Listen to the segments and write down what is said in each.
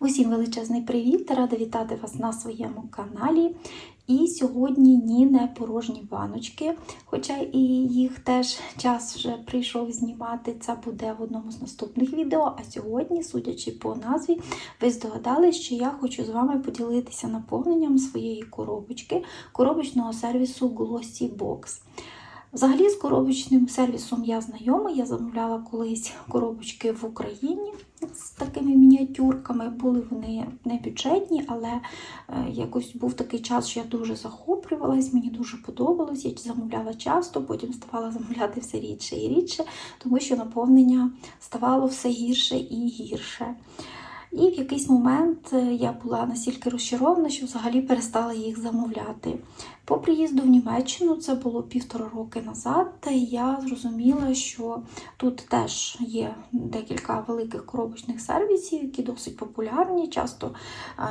Усім величезний привіт! Рада вітати вас на своєму каналі. І сьогодні ні не порожні баночки, хоча і їх теж час вже прийшов знімати. Це буде в одному з наступних відео. А сьогодні, судячи по назві, ви здогадались, що я хочу з вами поділитися наповненням своєї коробочки, коробочного сервісу Glossy Box. Взагалі, з коробочним сервісом я знайома. Я замовляла колись коробочки в Україні з такими мініатюрками. Були вони не бюджетні, але е, якось був такий час, що я дуже захоплювалась, мені дуже подобалось. Я замовляла часто, потім ставала замовляти все рідше і рідше, тому що наповнення ставало все гірше і гірше. І в якийсь момент е, я була настільки розчарована, що взагалі перестала їх замовляти. По приїзду в Німеччину, це було півтора роки назад, я зрозуміла, що тут теж є декілька великих коробочних сервісів, які досить популярні. Часто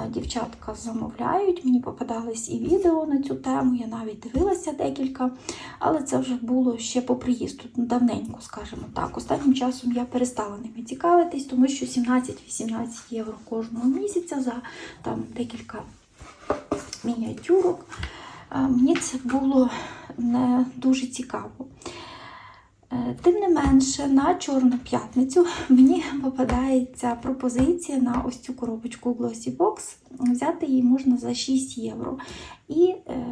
дівчатка замовляють. Мені попадались і відео на цю тему, я навіть дивилася декілька, але це вже було ще по приїзду, давненько, скажімо так. Останнім часом я перестала ними цікавитись, тому що 17-18 євро кожного місяця за там декілька мініатюрок. Мені це було не дуже цікаво. Е, Тим не менше, на Чорну п'ятницю мені попадається пропозиція на ось цю коробочку Glossy Box. Взяти її можна за 6 євро. І е,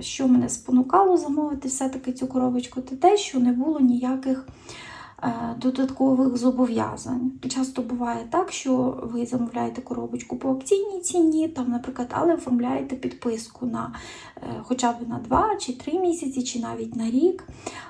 що мене спонукало замовити все-таки цю коробочку, це те, що не було ніяких додаткових зобов'язань. Часто буває так, що ви замовляєте коробочку по акційній ціні, там, наприклад, але оформляєте підписку на е, хоча б на 2 чи 3 місяці, чи навіть на рік.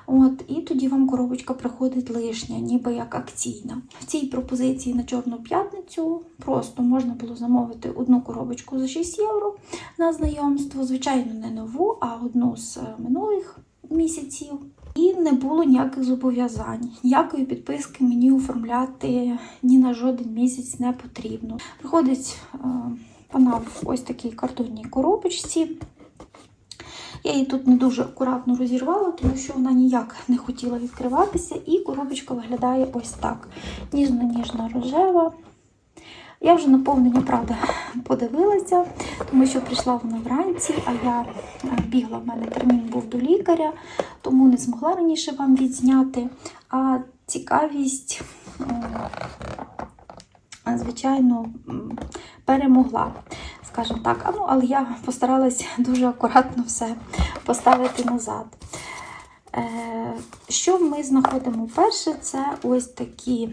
От, І тоді вам коробочка приходить лишня, ніби як акційна. В цій пропозиції на Чорну п'ятницю просто можна було замовити одну коробочку за 6 євро на знайомство. Звичайно, не нову, а одну з е, минулих місяців. І не було ніяких зобов'язань. Ніякої підписки мені оформляти ні на жоден місяць не потрібно. Приходить е, вона в ось такій картонній коробочці. Я її тут не дуже акуратно розірвала, тому що вона ніяк не хотіла відкриватися, і коробочка виглядає ось так: ніжно-ніжно рожева. Я вже наповнення, правда, подивилася, тому що прийшла вона вранці, а я бігла, в мене термін був до лікаря, тому не змогла раніше вам відзняти. А цікавість, звичайно, перемогла, скажімо так. Ну, Але я постаралась дуже акуратно все поставити назад. Е, що ми знаходимо перше? Це ось такі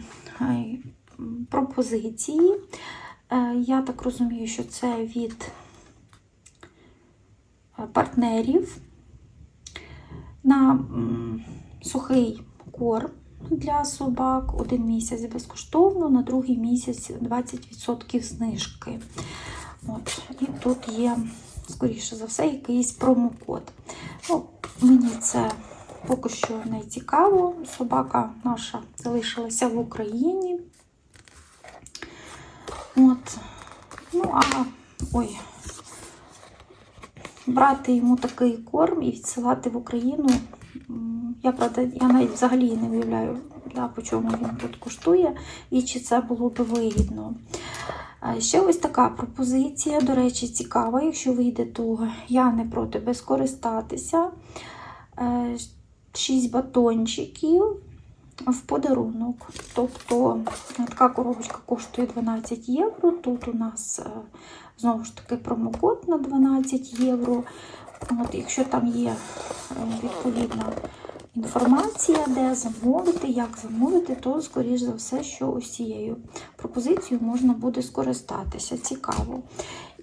пропозиції. Е, я так розумію, що це від партнерів на сухий корм для собак один місяць безкоштовно, на другий місяць 20% знижки. От. І тут є, скоріше за все, якийсь промокод. Ну, Мені це поки що не цікаво. Собака наша залишилася в Україні. От. Ну, а ой, брати йому такий корм і відсилати в Україну. Я правда, я навіть взагалі не уявляю, да, по чому він тут коштує і чи це було би вигідно. Ще ось така пропозиція, до речі, цікава. Якщо вийде, то я не проти би скористатися. 6 батончиків в подарунок. Тобто така коробочка коштує 12 євро. Тут у нас е, знову ж таки промокод на 12 євро. От, Якщо там є е, відповідна інформація, де замовити, як замовити, то, скоріш за все, що ось цією пропозицією можна буде скористатися. Цікаво.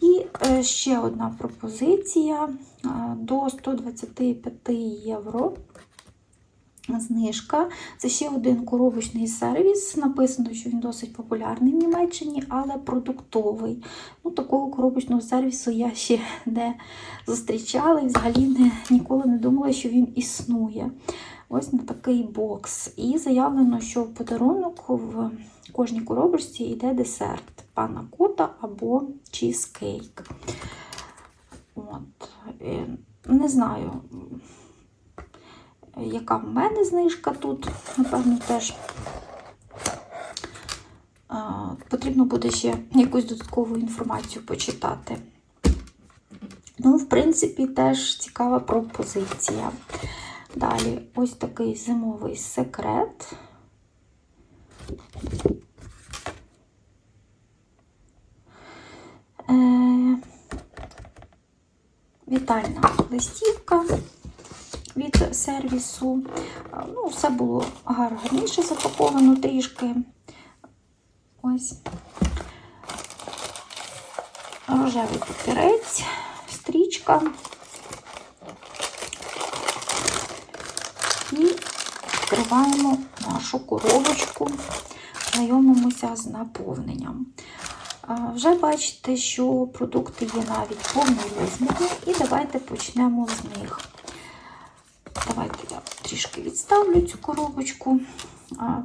І е, ще одна пропозиція до 125 євро знижка. Це ще один коробочний сервіс. Написано, що він досить популярний в Німеччині, але продуктовий. Ну, Такого коробочного сервісу я ще не зустрічала і взагалі не, ніколи не думала, що він існує. Ось на такий бокс. І заявлено, що в подарунок в кожній коробочці йде десерт пана кота або чізкейк. От. Е, не знаю яка в мене знижка тут, напевно, теж Потрібно буде ще якусь додаткову інформацію почитати. Ну, в принципі, теж цікава пропозиція. Далі, ось такий зимовий секрет. Е, Вітальна листівка від сервісу. Ну, все було гар- гарніше запаковано трішки. Ось рожевий папірець, стрічка. І відкриваємо нашу коробочку, знайомимося з наповненням. Вже бачите, що продукти є навіть повнорозмірні, і давайте почнемо з них. Трішки відставлю цю коробочку.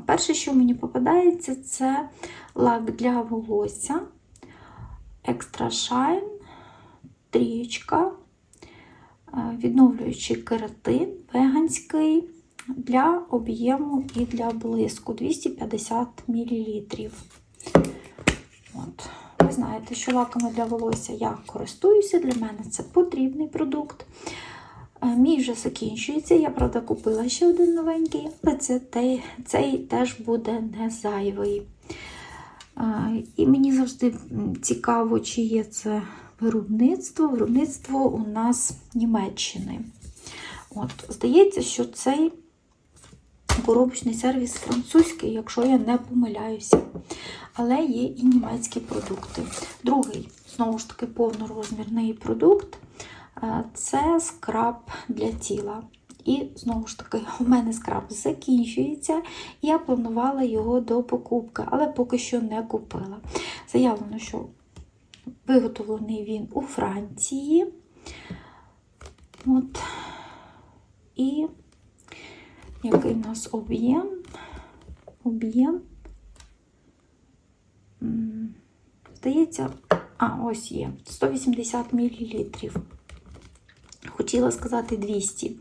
Перше, що мені попадається, це лак для волосся Extra Shine, трієчка, е, відновлюючий кератин, веганський для об'єму і для блиску 250 мл. От. Ви знаєте, що лаками для волосся я користуюся, для мене це потрібний продукт. Е, Мій вже закінчується. Я, правда, купила ще один новенький, але це, те- цей теж буде не зайвий. Е, І мені завжди цікаво, чи є це виробництво. Виробництво у нас Німеччини. От, здається, що цей коробочний сервіс французький, якщо я не помиляюся. Але є і німецькі продукти. Другий, знову ж таки, повнорозмірний продукт це скраб для тіла. І знову ж таки, у мене скраб закінчується, я планувала його до покупки, але поки що не купила. Заявлено, що виготовлений він у Франції. От. І який у нас об'єм? Об'єм. Здається, а, ось є 180 мл. Хотіла сказати 200.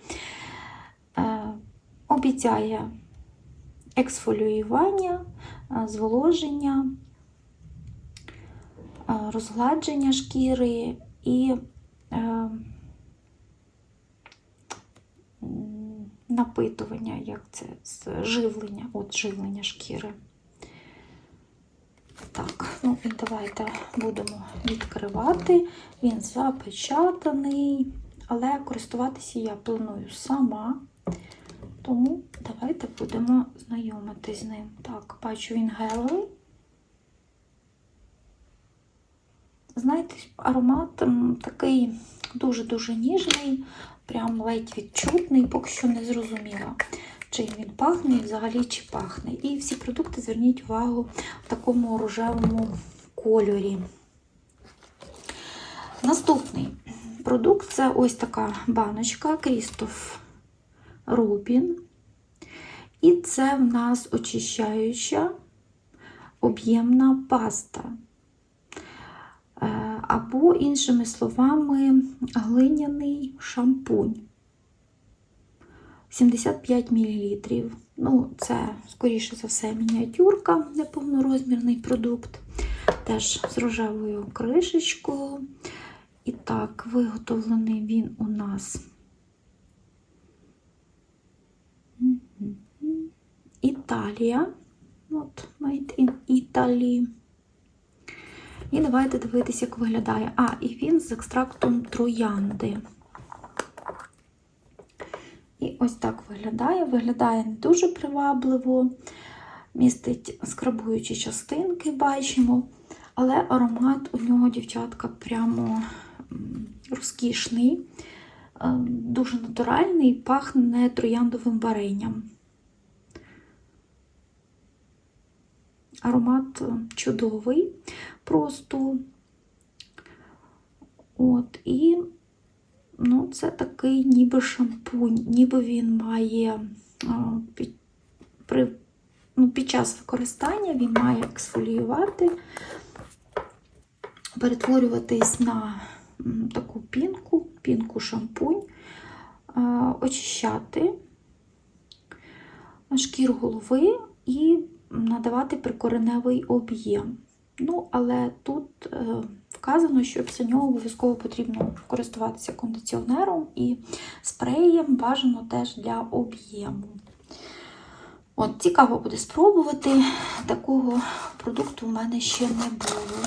Е, обіцяє ексфоліювання, е, зволоження, е, розгладження шкіри і напитування, як це, живлення, от живлення шкіри. Так, ну і давайте будемо відкривати. Він запечатаний, але користуватися я планую сама. Тому давайте будемо знайомитись з ним. Так, бачу він гелевий. Знаєте, аромат такий дуже-дуже ніжний, прям ледь відчутний, поки що не зрозуміла, чим він пахне і взагалі чи пахне. І всі продукти зверніть увагу в такому рожевому кольорі. Наступний продукт це ось така баночка Крістоф Рубін. І це в нас очищаюча об'ємна паста. Е, Або, іншими словами, глиняний шампунь. 75 мл. Ну, це, скоріше за все, мініатюрка, неповнорозмірний продукт. Теж з рожевою кришечкою. І так, виготовлений він у нас. Італія. От, Made in Italy. І давайте дивитися, як виглядає. А, і він з екстрактом троянди. І ось так виглядає. Виглядає не дуже привабливо. Містить скрабуючі частинки, бачимо. Але аромат у нього, дівчатка, прямо розкішний, е, дуже натуральний, пахне трояндовим варенням. Аромат е, чудовий, просто. От, і ну, це такий ніби шампунь, ніби він має під, при, ну, під час використання він має ексфоліювати, перетворюватись на таку пінку, пінку шампунь, очищати шкіру голови і надавати прикореневий об'єм. Ну, але тут е, вказано, що після нього обов'язково потрібно користуватися кондиціонером і спреєм бажано теж для об'єму. От, цікаво буде спробувати. Такого продукту в мене ще не було.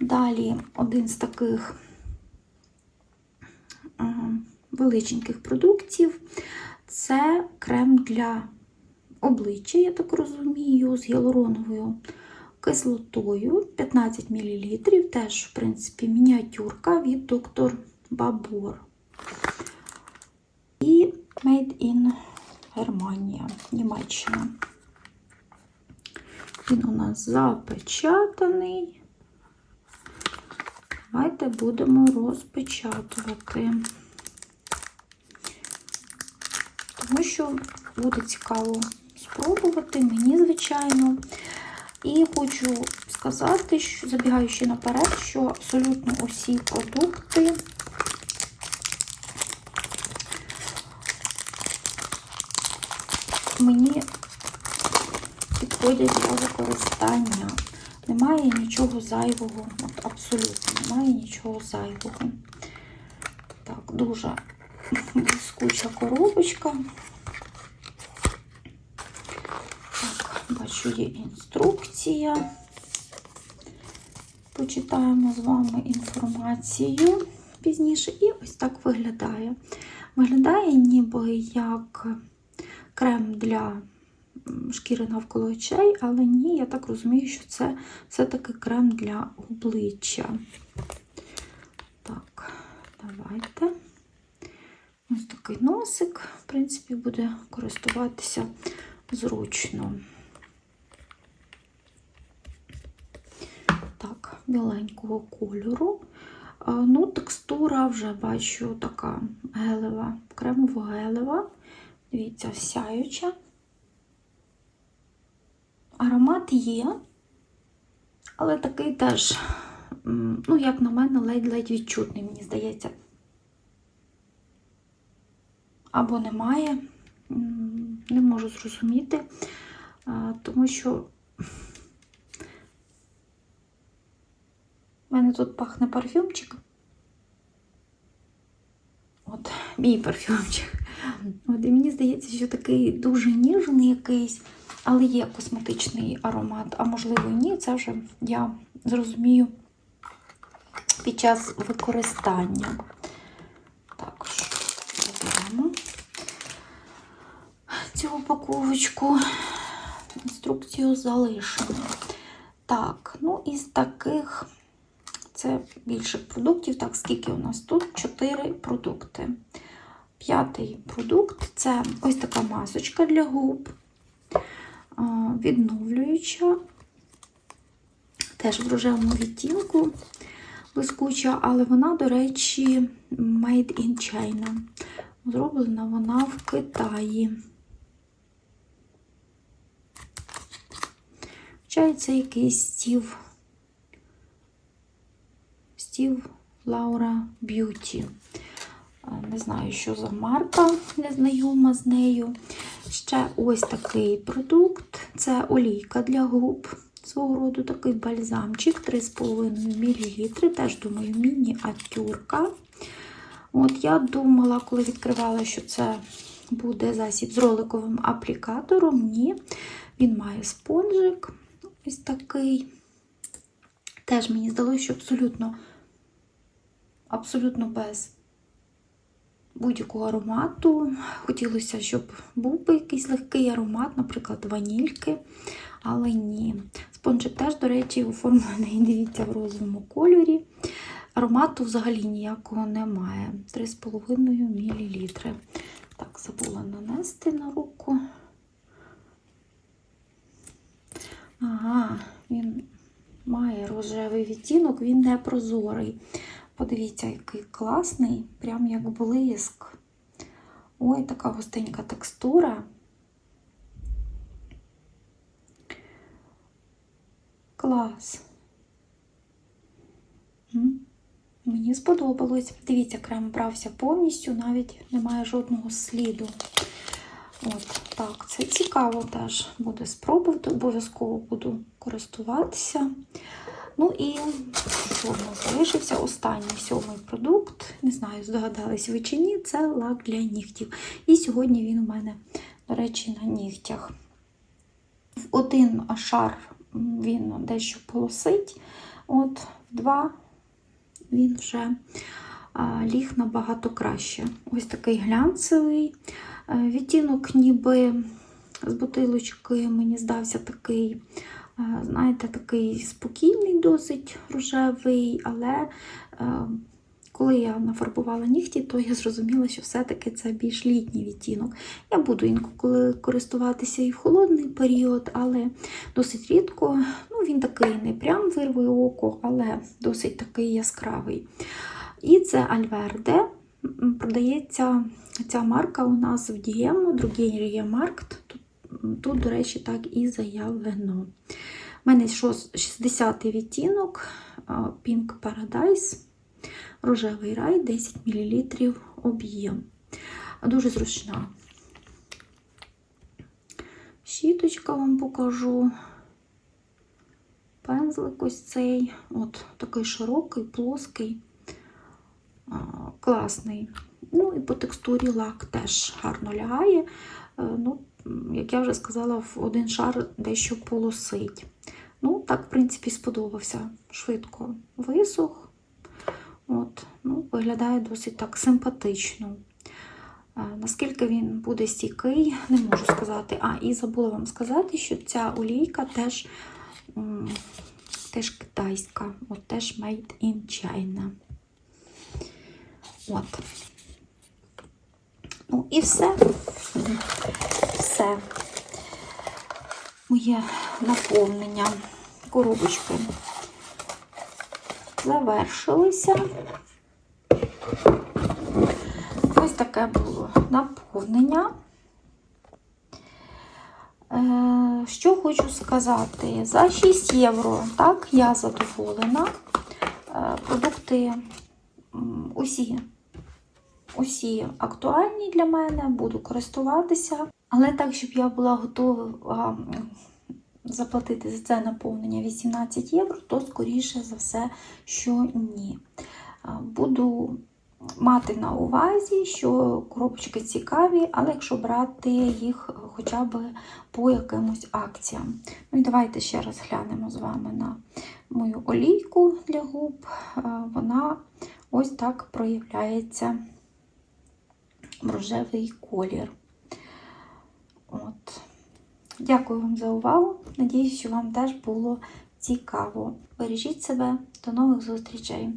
Далі один з таких величеньких продуктів це крем для обличчя, я так розумію, з гіалуроновою кислотою 15 мл. Теж, в принципі, мініатюрка від доктор Бабор. І Made in Германія, Німеччина. Він у нас запечатаний. Давайте будемо розпечатувати. Що буде цікаво спробувати, мені, звичайно. І хочу сказати, що забігаючи наперед, що абсолютно усі продукти мені підходять для використання. Немає нічого зайвого, от абсолютно немає нічого зайвого. Так, дуже блискуча коробочка. Так, є інструкція. Почитаємо з вами інформацію пізніше. І ось так виглядає. Виглядає ніби як крем для шкіри навколо очей, але ні, я так розумію, що це все-таки крем для обличчя. Так, давайте. Ось такий носик, в принципі, буде користуватися зручно. Так, біленького кольору. Ну, текстура вже бачу така гелева, кремово-гелева. Дивіться, сяюча. Аромат є, але такий теж, ну, як на мене, ледь-ледь відчутний, мені здається. Або немає, не можу зрозуміти, тому що в мене тут пахне парфюмчик. От, мій парфюмчик. От, І мені здається, що такий дуже ніжний якийсь, але є косметичний аромат, а можливо і ні, це вже я зрозумію під час використання. Також заберемо цю упаковочку. Інструкцію залишимо. Так, ну із таких, це більше продуктів. Так, скільки у нас тут? Чотири продукти. П'ятий продукт це ось така масочка для губ, відновлююча, теж в рожевому відтінку блискуча, але вона, до речі, made in China. Зроблена вона в Китаї. Хоча це якийсь стів. Стів Лаура Б'юті. Не знаю, що за марка, незнайома з нею. Ще ось такий продукт це олійка для губ. Свого роду такий бальзамчик 3,5 мл. Теж, думаю, мініатюрка. От я думала, коли відкривала, що це буде засіб з роликовим аплікатором. Ні, він має спонжик ось такий. Теж мені здалося, що абсолютно, абсолютно без будь-якого аромату. Хотілося, щоб був би якийсь легкий аромат, наприклад, ванільки, але ні. Спонжик теж, до речі, оформлений, дивіться, в розовому кольорі. Аромату взагалі ніякого немає. 3,5 мл. Так, забула нанести на руку. Ага, він має рожевий відтінок, він не прозорий. Подивіться, який класний, прям як блиск. Ой, така густенька текстура. Клас. Мені сподобалось. Дивіться, крем брався повністю, навіть немає жодного сліду. От, так, це цікаво теж буде спробувати, обов'язково буду користуватися. Ну і що в нас залишився останній сьомий продукт. Не знаю, здогадались ви чи ні, це лак для нігтів. І сьогодні він у мене, до речі, на нігтях. В один шар він дещо полосить, от в два він вже ліг набагато краще. Ось такий глянцевий. Е, Відтінок ніби з бутилочки мені здався такий, знаєте, такий спокійний, досить рожевий, але е, коли я нафарбувала нігті, то я зрозуміла, що все-таки це більш літній відтінок. Я буду інколи користуватися і в холодний період, але досить рідко. Ну, він такий не прям вирве око, але досить такий яскравий. І це Альверде. Продається ця марка у нас в Діємо, другий Маркт. Тут, до речі, так і заявлено. У мене 60-й відтінок Pink Paradise, рожевий рай, 10 мл об'єм. Дуже зручна. Щіточка вам покажу. Пензлик ось цей, от такий широкий, плоский, класний. Ну і по текстурі лак теж гарно лягає. Е, Ну, як я вже сказала, в один шар дещо полосить. Ну, так, в принципі, сподобався. Швидко висох. От, ну, виглядає досить так симпатично. Е, Наскільки він буде стійкий, не можу сказати. А, і забула вам сказати, що ця олійка теж, теж китайська, от теж made in China. От. Ну і все. Все. Моє наповнення коробочки завершилося. Ось таке було наповнення. Е, Що хочу сказати? За 6 євро, так, я задоволена. Е, Продукти усі, усі актуальні для мене, буду користуватися. Але так, щоб я була готова заплатити за це наповнення 18 євро, то скоріше за все, що ні. Буду мати на увазі, що коробочки цікаві, але якщо брати їх хоча б по якимось акціям. Ну і давайте ще раз глянемо з вами на мою олійку для губ. Вона ось так проявляється рожевий колір. От. Дякую вам за увагу. Надіюсь, що вам теж було цікаво. Бережіть себе, до нових зустрічей!